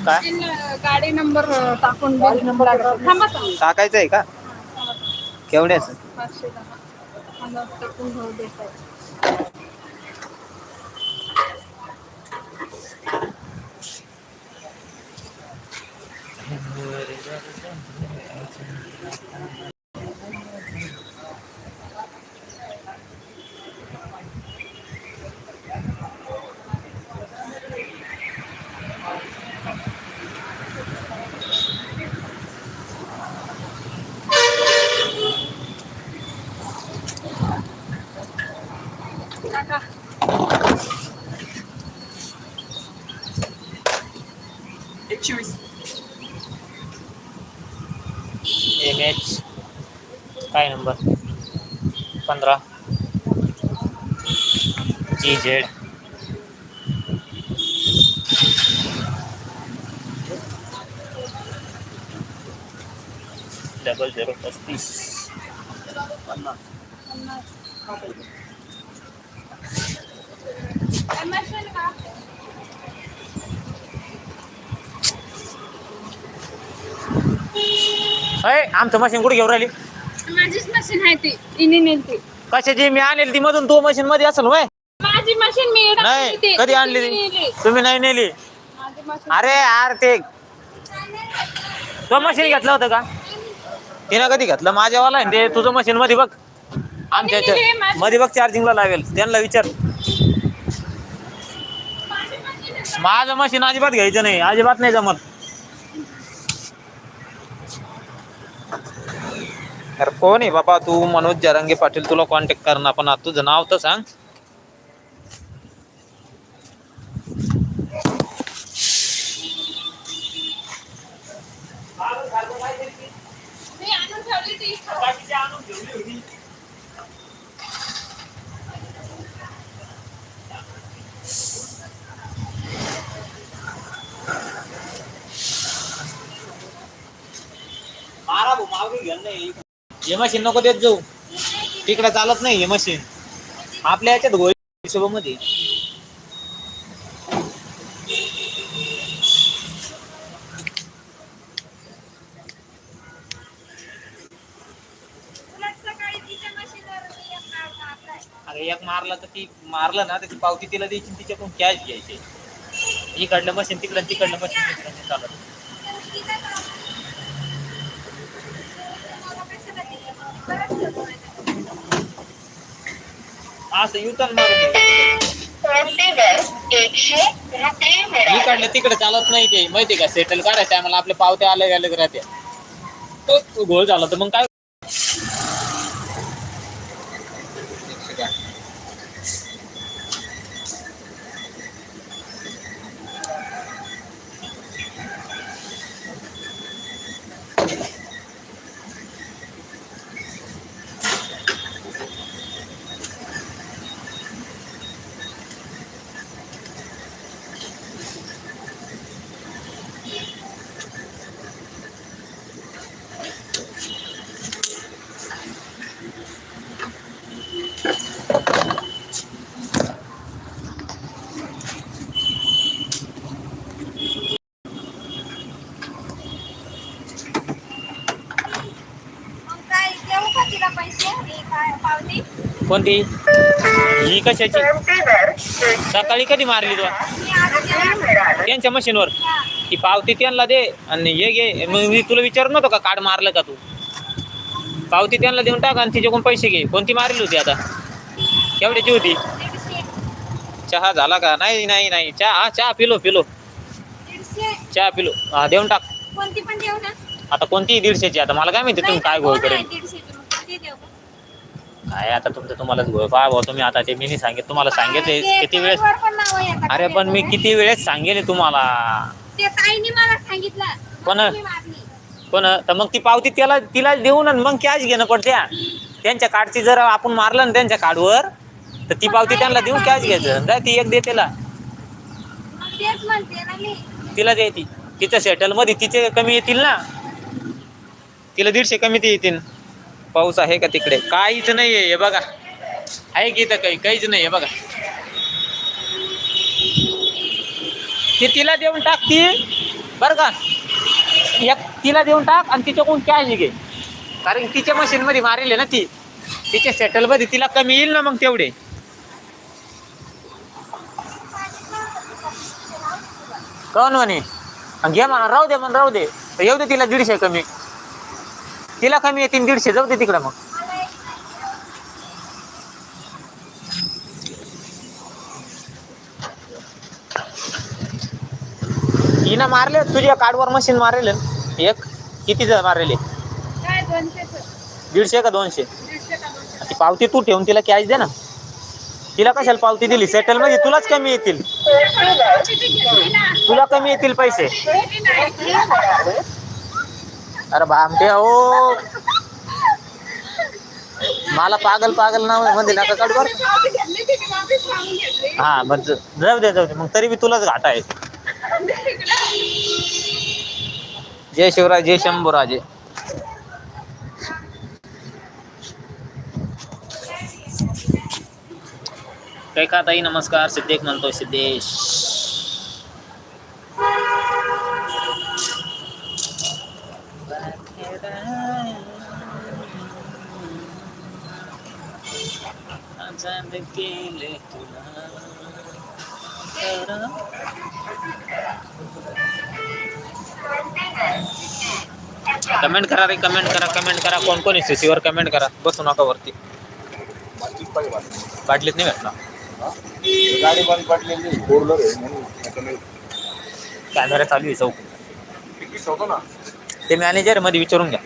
काय? गाडी नंबर टाकून. टाकायचं आहे का? केवढ्याच एम एच काय नंबर पंधरा जी झेड डबल झिरो पस्तीस एमएसएन अय आमचं मशीन कुठे घेऊन राहिली? माझीच मशीन आहे ती. इनी नेलती कशाची? मी आणेल ती मधून. तो मशीन मध्ये असेल होय माझी मशीन मी नाही. कधी आणली तिने ती? नेली. तुम्ही नाही नेली. माझी मशीन अरे यार ते तो मशीन घेतलं होतं का? तिनं कधी घेतलं? माझ्यावाला आहे ते. तुझं मशीन मध्ये बघ. आमच्या. मध्ये बघ चार्जिंगला लावेल त्यांना विचार. माझं मशीन अजिबात घ्यायचं नाही. अजिबात नाही जमत. अरे कोण आहे बाबा तू मनोज जरांगे पाटील तुला कॉन्टॅक्ट करणार. पण आता तुझं नाव तर सांग मी आणून ठेवली ती इथं. मारा भाऊ मागून घ्या नाही हे मशीन नको देत जाऊ. तिकडे चालत नाही हे मशीन आपल्या याच्यात गोळी हिशोबामध्ये. अरे एक मारला तर ती मारलं ना त्याची पावती तिला द्यायची तिच्याकडून कॅश घ्यायची. इकडलं मशीन तिकडं तिकडलं मशीन तिकडं चालत. असं युटर्न इकडलं तिकडे चालत नाही ते. माहिती का? सेटल काढायचं आम्हाला आपले पावते आले गेले राहते. तो तो घोळ झाला तर मग काय मग काय देऊ का तिला पैसे हे काय पावती कोणती ही कशाची? सकाळी कधी मारली तू? मी आता देणार मिळाले त्यांच्या मशीनवर. ती पावती त्यांना दे आणि हे घे. मग मी तुला विचारत नव्हतं का कार्ड मारलं का तू? पावती त्यांना देऊन टाक आणि तिच्याकडून पैसे घे. कोणती मारली होती आता? केवढ्याची होती? चहा झाला का? नाही नाही नाही. चहा हा चहा पिलो पिलो. चहा पिलो. हा देऊन टाक. आता कोणती दीडशेची? आता मला काय माहिती तुम्ही काय घोळ करेल दीडशेची मग कोणती देऊ का? काय आता तुमचं तुम्हालाच घोळ. पहा भाऊ तुम्ही आता ते मी नाही सांगित तुम्हाला सांगितले किती वेळेस पण. अरे पण मी किती वेळेस सांगेल तुम्हाला? मारली. पण तर मग ती पावती त्याला तिला देऊन मग कॅश घेणं पडत्या त्यांच्या कार्डची जर आपण मारलं ना त्यांच्या कार्डवर तर ती पावती त्यांना देऊन कॅश घ्यायचं. जा ती एक दे मी. तिला दे ती. तिच्या सेटलमध्ये तिचे कमी येतील ना? तिला दीडशे कमी ते येतील. पाऊस आहे का तिकडे? काहीच नाहीये हे बघा. आहे की इथं काही? काहीच नाहीये बघा. ते तिला देऊन टाक ती. बरं का? एक तिला देऊन टाक आणि तिच्याकडून कॅश घे. कारण तिच्या मशीन मध्ये मारेल ना ती. तिच्या सेटलमध्ये तिला कमी येईल ना मग तेवढे. कोण म्हणे? आणि घे म्हणा राहू दे म्हणून राहू दे. येऊ दे तिला दीडशे कमी. तिला कमी येतील दीडशे जाऊ दे तिकडं मग. हिनं मारले तुझ्या कार्डवर मशीन मारेल. एक कितीचं मारेल काय दोनशेच दीडशे का दोनशे? ती पावती तू ठेवून तिला कॅश दे ना. तिला कशाला पावती दिली? सेटलमध्ये तुलाच कमी येतील. किती तुला कमी येतील पैसे. किती? अरे भामटे हो. मला पागल पागल नावमध्ये नका काढू बर. हा मग जाऊ दे जाऊ दे. मग तरी बी तुलाच घाटा आहे. जय शिवराज जय शंभूराजे. काय का ताई? नमस्कार. सिद्धेक म्हणतो सिद्धेश. आजाद केले तुला कमेंट करा रे कमेंट करा कमेंट करा. कोण कोण वर कमेंट करा. बसू नका वरती. बाटलीत नाही भेटणार. गाडी बंद पडलेली. कॅमेरा चालू आहे चौक ते मॅनेजरमध्ये विचारून घ्या.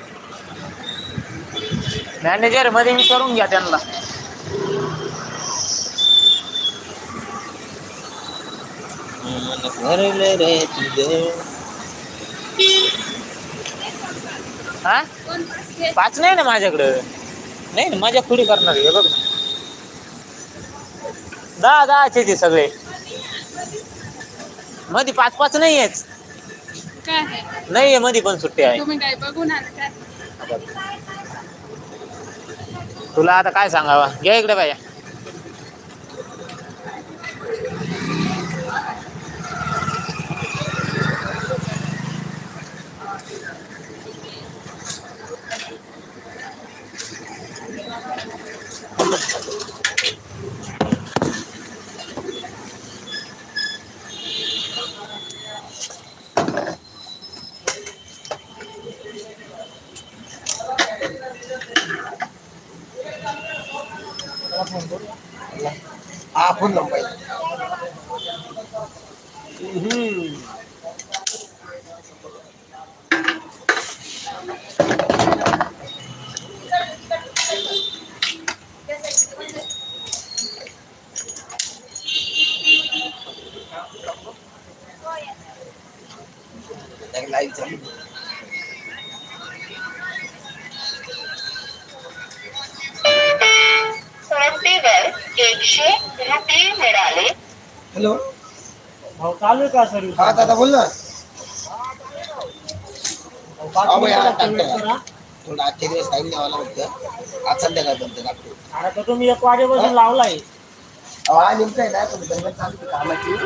मॅनेजरमध्ये विचारून घ्या त्यांना. मन भरले रे तुझे हा? दोन पाचशे पाच नाही ना माझ्याकडं? नाही ना माझ्या पुढे करणार हे बघ. दहा दहाचे ते सगळे. मध्ये पाच पाच नाही आहेच नाही मध्ये पण सुट्टी आहे. तुला आता काय सांगावा? घ्या इकडे बाया हा फोन नंबर एकशे रुपये मिळाले. हॅलो. भाऊ चालू आहे का सर्विस हा दादा बोल ना. पाच हा भाई, हा, मिनिटाला टाकतो. सर्विस करा. थोडं आजच्या दिवस टाईम द्यावा लागतं. आज संध्याकाळपर्यंत लागतो आता तर तुम्ही एक वाजेपासून लावलाय. अहो, हा नेमकं आहे ना चालू कामाची.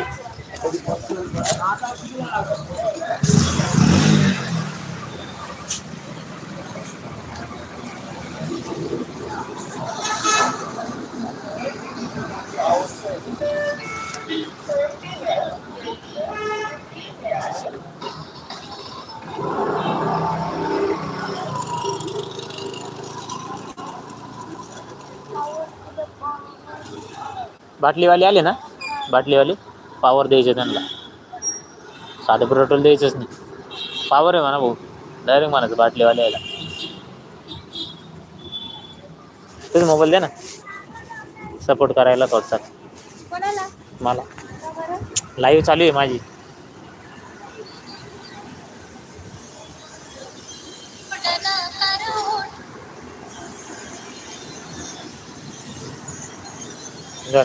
बाटलीवाले आले ना? बाटलीवाले? पावर द्यायचे त्यांना. साधं पेट्रोल द्यायचंच नाही. पावर आहे म्हणा भाऊ. डायरेक्ट म्हणायचं बाटलीवाले यायला. तुझा मोबाईल दे ना. सपोर्ट करायला थोडसा. मला. लाईव्ह चालू आहे माझी. जर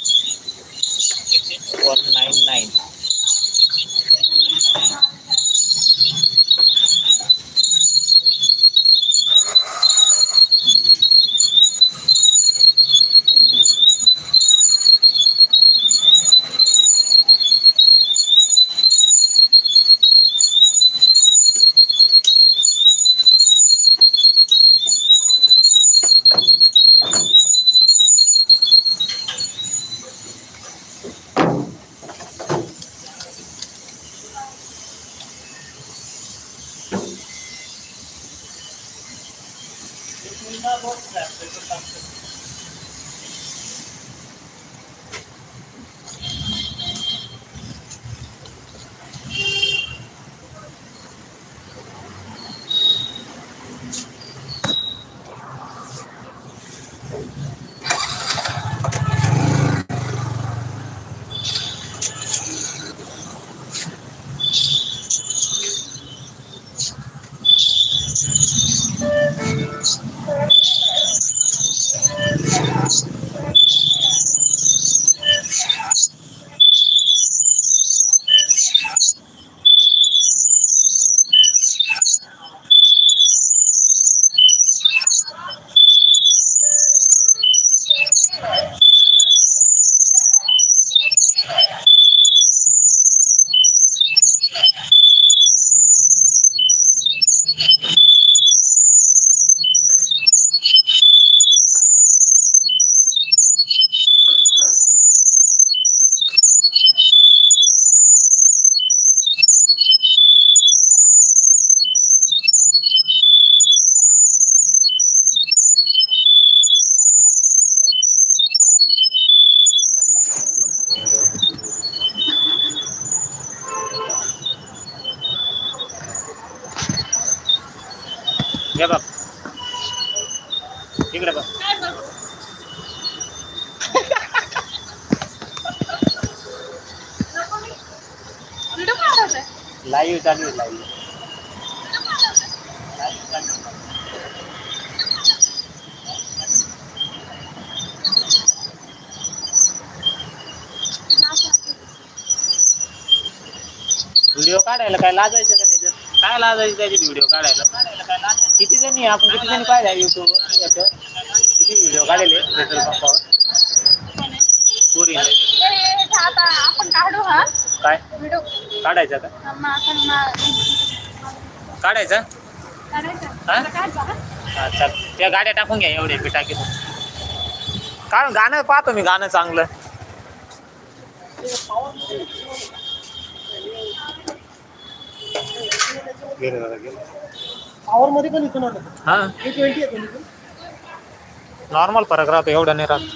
Thank you. हे बघ इकडे बघ व्हिडिओ काढायचा लाईव्ह चालू आहे लाईव्ह व्हिडिओ काढायला काय लाजायचं का त्याच्यात? काय लाजायचं त्याच्यात व्हिडिओ काढायला? किती जणी आपण किती जणी पाहिला युट्यूबवर याचं किती व्हिडिओ काढले पेट्रोल पंपावर पुरी आता आपण काढू हा काय? व्हिडिओ काढायचं का? काढायचं? काढायचा हा? हा, चल त्या गाड्या टाकून घ्या एवढे पिटाकी कारण गाणं पाहतो मी गाणं चांगलं. पॉवर मध्ये पण इथून आलं. हा. ट्वेंटी आहे नॉर्मल राहतो एवढा नाही राहत.